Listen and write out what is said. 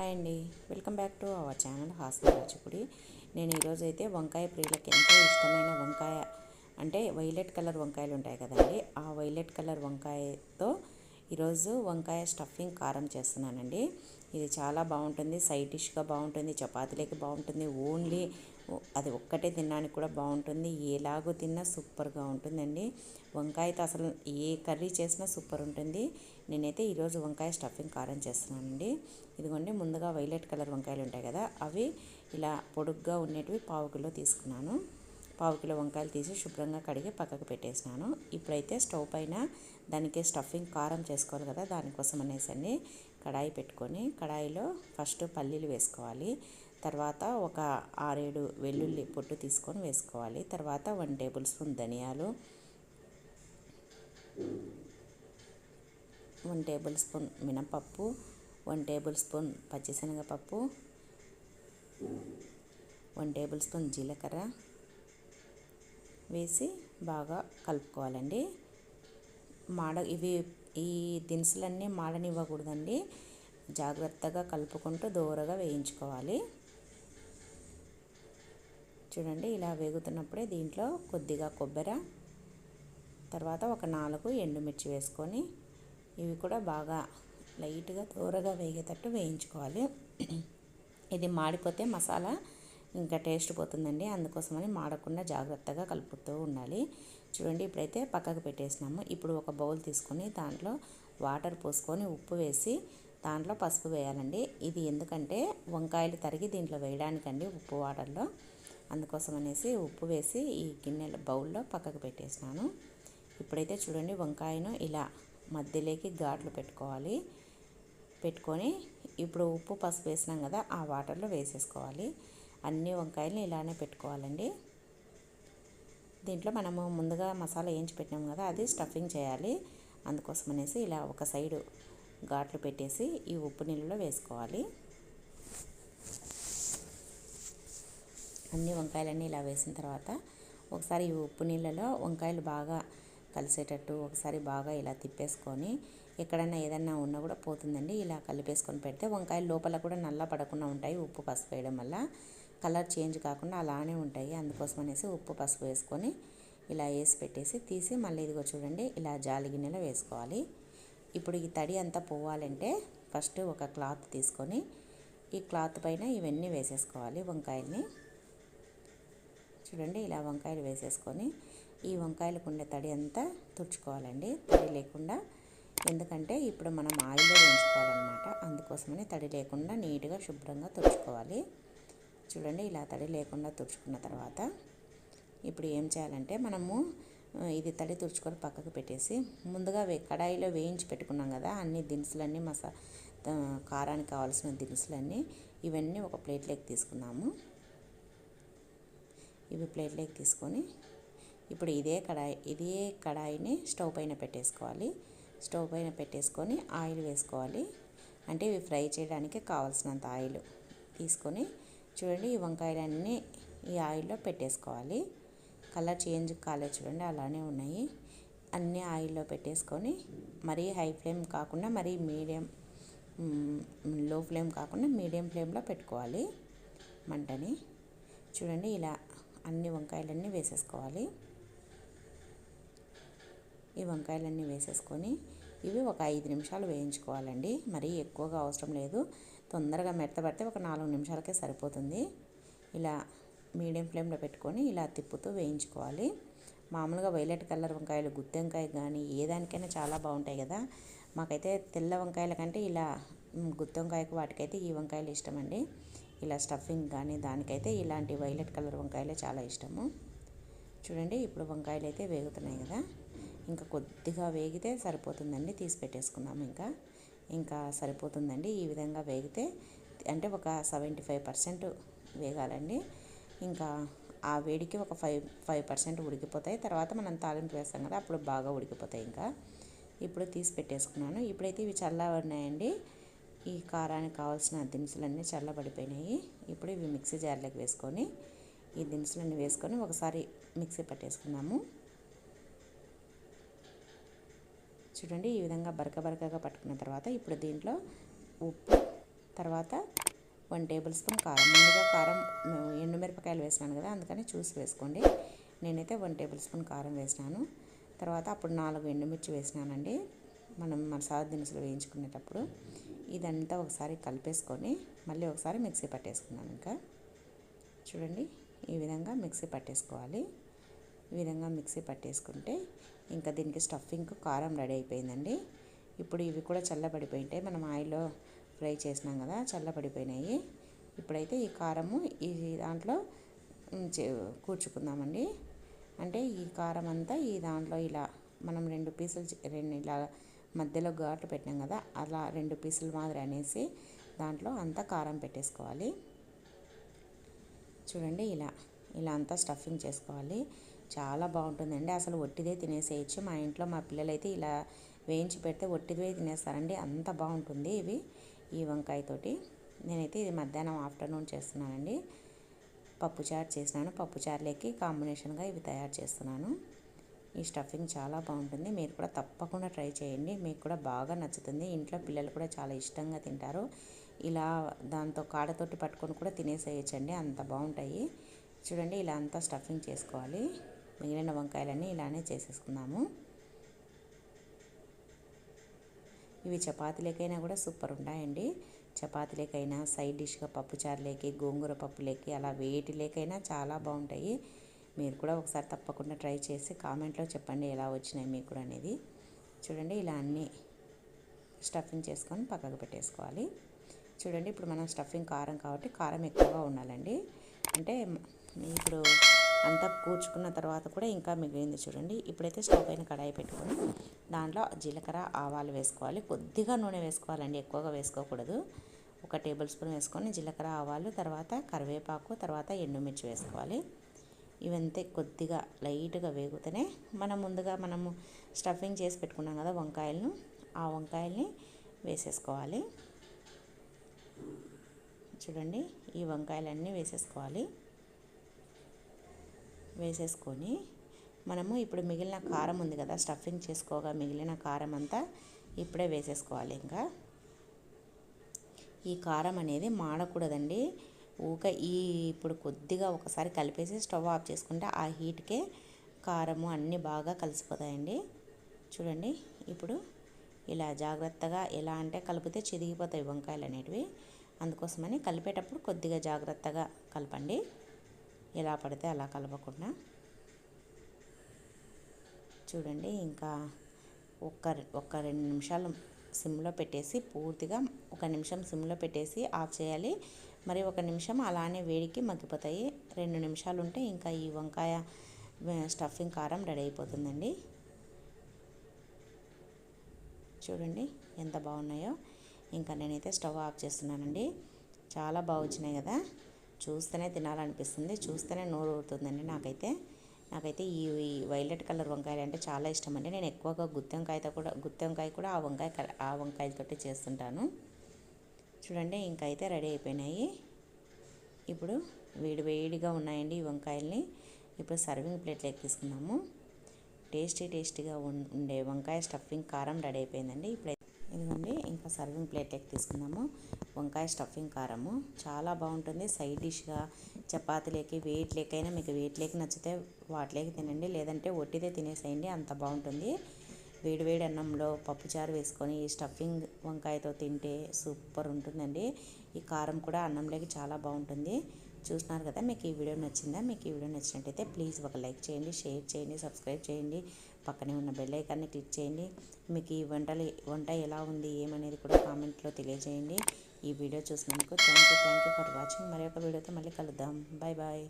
Hi అండి. Welcome back to our channel హాస్య రాచకుడి నేను ఈరోజు అయితే వంకాయ ప్రియులకు ఎంతో ఇష్టమైన వంకాయ అంటే వైలెట్ కలర్ వంకాయలు ఉంటాయి కదండి. ఆ వైలెట్ కలర్ వంకాయతో ఈరోజు వంకాయ స్టఫింగ్ కారం చేస్తున్నానండి. ఇది చాలా బాగుంటుంది సైడ్ డిష్గా బాగుంటుంది చపాతీలకి బాగుంటుంది ఓన్లీ అది ఒక్కటే తినడానికి కూడా బాగుంటుంది. ఎలాగో తిన్నా సూపర్గా ఉంటుందండి. వంకాయతో అసలు ఏ కర్రీ చేసినా సూపర్ ఉంటుంది. నేనైతే ఈరోజు వంకాయ స్టఫింగ్ కారం చేస్తున్నానండి. ఇదిగోండి ముందుగా వైలెట్ కలర్ వంకాయలు ఉంటాయి కదా అవి ఇలా పొడుగ్గా ఉండేటివి పావు కిలో తీసుకున్నాను. పావు కిలో వంకాయలు తీసి శుభ్రంగా కడిగి పక్కకు పెట్టేసినాను. ఇప్పుడైతే స్టవ్ పైన దానికి స్టఫింగ్ కారం చేసుకోవాలి కదా దానికోసం అనేసండి కడాయి పెట్టుకొని కడాయిలో ఫస్ట్ పల్లీలు వేసుకోవాలి. తర్వాత ఒక ఆరేడు వెల్లుల్లి పొట్టు తీసుకొని వేసుకోవాలి. తర్వాత వన్ టేబుల్ స్పూన్ ధనియాలు వన్ టేబుల్ స్పూన్ మినపప్పు వన్ టేబుల్ స్పూన్ పచ్చిశనగపప్పు వన్ టేబుల్ స్పూన్ జీలకర్ర వేసి బాగా కలుపుకోవాలండి. మాడ ఇవి ఈ దినుసులన్నీ మాడనివ్వకూడదండి. జాగ్రత్తగా కలుపుకుంటూ దూరగా వేయించుకోవాలి. చూడండి ఇలా వేగుతున్నప్పుడే దీంట్లో కొద్దిగా కొబ్బరి తర్వాత ఒక నాలుగు ఎండుమిర్చి వేసుకొని ఇవి కూడా బాగా లైట్గా దూరగా వేగేటట్టు వేయించుకోవాలి. ఇది మాడిపోతే మసాలా ఇంకా టేస్ట్ పోతుందండి. అందుకోసమని మాడకుండా జాగ్రత్తగా కలుపుతూ ఉండాలి. చూడండి ఇప్పుడైతే పక్కకు పెట్టేసినాము. ఇప్పుడు ఒక బౌల్ తీసుకొని దాంట్లో వాటర్ పోసుకొని ఉప్పు వేసి దాంట్లో పసుపు వేయాలండి. ఇది ఎందుకంటే వంకాయలు తరిగి దీంట్లో వేయడానికండి ఉప్పు వాటర్లో. అందుకోసం అనేసి ఉప్పు వేసి ఈ గిన్నెల బౌల్లో పక్కకు పెట్టేసినాను. ఇప్పుడైతే చూడండి వంకాయను ఇలా మధ్యలోకి ఘాట్లు పెట్టుకోవాలి. పెట్టుకొని ఇప్పుడు ఉప్పు పసుపు వేసినాం కదా ఆ వాటర్లో వేసేసుకోవాలి. అన్ని వంకాయలను ఇలానే పెట్టుకోవాలండి. దీంట్లో మనము ముందుగా మసాలా వేయించి పెట్టినాం కదా అది స్టఫింగ్ చేయాలి. అందుకోసం అనేసి ఇలా ఒక సైడు ఘాట్లు పెట్టేసి ఈ ఉప్పు నీళ్ళలో వేసుకోవాలి. అన్ని వంకాయలన్నీ ఇలా వేసిన తర్వాత ఒకసారి ఈ ఉప్పు నీళ్ళలో వంకాయలు బాగా కలిసేటట్టు ఒకసారి బాగా ఇలా తిప్పేసుకొని ఎక్కడన్నా ఏదన్నా ఉన్నా కూడా పోతుందండి. ఇలా కలిపేసుకొని పెడితే వంకాయలు లోపల కూడా నల్ల పడకుండా ఉంటాయి ఉప్పు పసుపు వేయడం వల్ల. కలర్ చేంజ్ కాకుండా అలానే ఉంటాయి. అందుకోసం అనేసి ఉప్పు పసుపు వేసుకొని ఇలా వేసి పెట్టేసి తీసి మళ్ళీ ఇదిగో చూడండి ఇలా జాలి గిన్నెలో వేసుకోవాలి. ఇప్పుడు ఈ తడి అంతా పోవాలంటే ఫస్ట్ ఒక క్లాత్ తీసుకొని ఈ క్లాత్ పైన ఇవన్నీ వేసేసుకోవాలి వంకాయల్ని. చూడండి ఇలా వంకాయలు వేసేసుకొని ఈ వంకాయలకు ఉండే తడి అంతా తుడుచుకోవాలండి. తడి లేకుండా ఎందుకంటే ఇప్పుడు మనం ఆయిల్లో వేయించుకోవాలన్నమాట. అందుకోసమని తడి లేకుండా నీట్గా శుభ్రంగా తుడుచుకోవాలి. చూడండి ఇలా తడి లేకుండా తుడుచుకున్న తర్వాత ఇప్పుడు ఏం చేయాలంటే మనము ఇది తడి తుడుచుకొని పక్కకు పెట్టేసి ముందుగా కడాయిలో వేయించి పెట్టుకున్నాం కదా అన్ని దినుసులన్నీ మసా కారానికి కావాల్సిన దినుసులన్నీ ఇవన్నీ ఒక ప్లేట్లోకి తీసుకున్నాము ఇవి ప్లేట్లోకి తీసుకొని ఇప్పుడు ఇదే కడాయి ఇదే కడాయిని స్టవ్ పైన పెట్టేసుకోవాలి. స్టవ్ పైన పెట్టేసుకొని ఆయిల్ వేసుకోవాలి. అంటే ఇవి ఫ్రై చేయడానికి కావాల్సినంత ఆయిల్ తీసుకొని చూడండి ఈ వంకాయలన్నీ ఈ ఆయిల్లో పెట్టేసుకోవాలి. కలర్ చేంజ్ కాలేదు చూడండి అలానే ఉన్నాయి. అన్నీ ఆయిల్లో పెట్టేసుకొని మరీ హై ఫ్లేమ్ కాకుండా మరీ మీడియం లో ఫ్లేమ్ కాకుండా మీడియం ఫ్లేమ్లో పెట్టుకోవాలి మంటని. చూడండి ఇలా అన్ని వంకాయలన్నీ వేసేసుకోవాలి. ఈ వంకాయలన్నీ వేసేసుకొని ఇవి ఒక ఐదు నిమిషాలు వేయించుకోవాలండి. మరీ ఎక్కువగా అవసరం లేదు. తొందరగా మెత్తబడితే ఒక నాలుగు నిమిషాలకే సరిపోతుంది. ఇలా మీడియం ఫ్లేమ్లో పెట్టుకొని ఇలా తిప్పుతూ వేయించుకోవాలి. మామూలుగా వైలెట్ కలర్ వంకాయలు గుత్తి వంకాయ కానీ ఏ దానికైనా చాలా బాగుంటాయి కదా. మాకైతే తెల్ల వంకాయల కంటే ఇలా గుత్తి వంకాయకు వాటికైతే ఈ వంకాయలు ఇష్టమండి. ఇలా స్టఫింగ్ కానీ దానికైతే ఇలాంటి వైలెట్ కలర్ వంకాయలే చాలా ఇష్టము. చూడండి ఇప్పుడు వంకాయలు అయితే వేగుతున్నాయి కదా. ఇంకా కొద్దిగా వేగితే సరిపోతుందండి తీసి పెట్టేసుకుందాము ఇంకా. ఇంకా సరిపోతుందండి. ఈ విధంగా వేగితే అంటే ఒక సెవెంటీ ఫైవ్ పర్సెంట్ వేగాలండి. ఇంకా ఆ వేడికి ఒక ఫైవ్ ఫైవ్ పర్సెంట్ ఉడికిపోతాయి. తర్వాత మనం తాలింపు వేస్తాం కదా అప్పుడు బాగా ఉడికిపోతాయి ఇంకా. ఇప్పుడు తీసి పెట్టేసుకున్నాను. ఇప్పుడైతే ఇవి చల్లబడినాయండి. ఈ కారానికి కావాల్సిన దినుసులన్నీ చల్లబడిపోయినాయి. ఇప్పుడు ఇవి మిక్సీ జార్లోకి వేసుకొని ఈ దినుసులన్నీ వేసుకొని ఒకసారి మిక్సీ పట్టేసుకున్నాము చూడండి ఈ విధంగా బరక బరకగా పట్టుకున్న తర్వాత ఇప్పుడు దీంట్లో ఉప్పు తర్వాత వన్ టేబుల్ స్పూన్ కారం. ముందుగా కారం ఎండుమిరపకాయలు వేసినాను కదా అందుకని చూసి వేసుకోండి. నేనైతే వన్ టేబుల్ స్పూన్ కారం వేసినాను. తర్వాత అప్పుడు నాలుగు ఎండుమిర్చి వేసినానండి మనం మసాలా దినుసులు వేయించుకునేటప్పుడు. ఇదంతా ఒకసారి కలిపేసుకొని మళ్ళీ ఒకసారి మిక్సీ పట్టేసుకున్నాను ఇంకా. చూడండి ఈ విధంగా మిక్సీ పట్టేసుకోవాలి. ఈ విధంగా మిక్సీ పట్టేసుకుంటే ఇంకా దీనికి స్టఫింగ్ కారం రెడీ అయిపోయిందండి. ఇప్పుడు ఇవి కూడా చల్లబడిపోయింటాయి. మనం ఆయిల్లో ఫ్రై చేసినాం కదా చల్లబడిపోయినాయి. ఇప్పుడైతే ఈ కారము ఈ దాంట్లో కూర్చుకుందామండి. అంటే ఈ కారం అంతా ఈ దాంట్లో ఇలా మనం రెండు పీసులు రెండు ఇలా మధ్యలో ఘాట్లు పెట్టినాం కదా అలా రెండు పీసులు మాదిరి అనేసి దాంట్లో అంతా కారం పెట్టేసుకోవాలి. చూడండి ఇలా ఇలా అంతా స్టఫింగ్ చేసుకోవాలి. చాలా బాగుంటుందండి. అసలు ఒట్టిదే తినేసేయచ్చు. మా ఇంట్లో మా పిల్లలైతే ఇలా వేయించి పెడితే ఒట్టిదే తినేస్తారండి. అంత బాగుంటుంది ఇవి ఈ వంకాయతోటి నేనైతే ఇది మధ్యాహ్నం ఆఫ్టర్నూన్ చేస్తున్నానండి. పప్పుచారు చేసినాను. పప్పుచారులోకి కాంబినేషన్గా ఇవి తయారు చేస్తున్నాను. ఈ స్టఫింగ్ చాలా బాగుంటుంది. మీరు కూడా తప్పకుండా ట్రై చేయండి. మీకు కూడా బాగా నచ్చుతుంది. ఇంట్లో పిల్లలు కూడా చాలా ఇష్టంగా తింటారు. ఇలా దాంతో కాడతోటి పట్టుకొని కూడా తినేసేయచ్చండి. అంత బాగుంటాయి. చూడండి ఇలా అంతా స్టఫింగ్ చేసుకోవాలి. మిగిలిన వంకాయలన్నీ ఇలానే చేసేసుకుందాము. ఇవి చపాతీలకైనా కూడా సూపర్ ఉంటాయండి. చపాతీలకైనా సైడ్ డిష్గా పప్పుచారులేకి గోంగూర పప్పులేకి అలా వేటిలేకైనా చాలా బాగుంటాయి. మీరు కూడా ఒకసారి తప్పకుండా ట్రై చేసి కామెంట్లో చెప్పండి ఎలా వచ్చినాయి మీకు కూడా అనేది. చూడండి ఇలా అన్నీ స్టఫింగ్ చేసుకొని పక్కకు పెట్టేసుకోవాలి. చూడండి ఇప్పుడు మనం స్టఫింగ్ కారం కాబట్టి కారం ఎక్కువగా ఉండాలండి. అంటే ఇప్పుడు అంతా కూర్చుకున్న తర్వాత కూడా ఇంకా మిగిలింది చూడండి. ఇప్పుడైతే స్టవ్ పైన కడాయి పెట్టుకొని దాంట్లో జీలకర్ర ఆవాలు వేసుకోవాలి. కొద్దిగా నూనె వేసుకోవాలండి. ఎక్కువగా వేసుకోకూడదు. ఒక టేబుల్ స్పూన్ వేసుకొని జీలకర్ర ఆవాలు తర్వాత కరివేపాకు తర్వాత ఎండుమిర్చి వేసుకోవాలి. ఇవంతే కొద్దిగా లైట్గా వేగుతూనే మనం ముందుగా మనము స్టఫింగ్ చేసి పెట్టుకున్నాం కదా వంకాయలను ఆ వంకాయల్ని వేసేసుకోవాలి. చూడండి ఈ వంకాయలన్నీ వేసేసుకోవాలి. వేసేసుకొని మనము ఇప్పుడు మిగిలిన కారం ఉంది కదా స్టఫింగ్ చేసుకోగా మిగిలిన కారం అంతా ఇప్పుడే వేసేసుకోవాలి ఇంకా. ఈ కారం అనేది మాడకూడదండి. ఊక ఈ ఇప్పుడు కొద్దిగా ఒకసారి కలిపేసి స్టవ్ ఆఫ్ చేసుకుంటే ఆ హీట్కే కారము అన్నీ బాగా కలిసిపోతాయండి. చూడండి ఇప్పుడు ఇలా జాగ్రత్తగా ఎలా అంటే కలిపితే చిరిగిపోతాయి వంకాయలు అనేటివి. అందుకోసమని కలిపేటప్పుడు కొద్దిగా జాగ్రత్తగా కలపండి. ఎలా పడితే అలా కలపకుండా. చూడండి ఇంకా ఒక్క ఒక్క రెండు నిమిషాలు సిమ్లో పెట్టేసి పూర్తిగా ఒక నిమిషం సిమ్లో పెట్టేసి ఆఫ్ చేయాలి. మరి ఒక నిమిషం అలానే వేడికి మగ్గిపోతాయి. రెండు నిమిషాలు ఉంటే ఇంకా ఈ వంకాయ స్టఫింగ్ కారం రెడీ అయిపోతుందండి. చూడండి ఎంత బాగున్నాయో. ఇంకా నేనైతే స్టవ్ ఆఫ్ చేస్తున్నానండి. చాలా బాగా వచ్చినాయి కదా. చూస్తేనే తినాలనిపిస్తుంది చూస్తేనే నోరు ఊరుతుందండి నాకైతే. నాకైతే ఈ వైలెట్ కలర్ వంకాయలు అంటే చాలా ఇష్టం అండి నేను ఎక్కువగా గుత్తి వంకాయతో కూడా గుత్తి వంకాయ కూడా ఆ వంకాయ ఆ వంకాయలతోటి చేస్తుంటాను. చూడండి ఇంకా అయితే రెడీ అయిపోయినాయి. ఇప్పుడు వేడి వేడిగా ఉన్నాయండి ఈ వంకాయల్ని. ఇప్పుడు సర్వింగ్ ప్లేట్లోకి ఎక్కిస్తున్నాము టేస్టీ టేస్టీగా ఉండే వంకాయ స్టఫింగ్ కారం రెడీ అయిపోయిందండి. ఇప్పుడు ఇదిగోండి ఇంకా సర్వింగ్ ప్లేట్లోకి తీసుకున్నాము వంకాయ స్టఫింగ్ కారము. చాలా బాగుంటుంది. సైడ్ డిష్గా చపాతీలేకి వేట్లేకైనా మీకు వేట్లేకి నచ్చితే వాటిలోకి తినండి. లేదంటే ఒట్టిదే తినేసేయండి. అంత బాగుంటుంది. వేడివేడి అన్నంలో పప్పుచారు వేసుకొని ఈ స్టఫింగ్ వంకాయతో తింటే సూపర్ ఉంటుందండి. ఈ కారం కూడా అన్నంలోకి చాలా బాగుంటుంది. చూస్తున్నారు కదా మీకు ఈ వీడియో నచ్చిందా? మీకు ఈ వీడియో నచ్చినట్టయితే ప్లీజ్ ఒక లైక్ చేయండి షేర్ చేయండి సబ్స్క్రైబ్ చేయండి. పక్కనే ఉన్న బెల్ ఐకాన్ని క్లిక్ చేయండి. మీకు ఈ వంటలు వంట ఎలా ఉంది ఏమనేది కూడా కామెంట్లో తెలియజేయండి. ఈ వీడియో చూసినందుకు thank you thank you for watching మరి వీడియోతో మళ్ళీ కలుద్దాం. Bye bye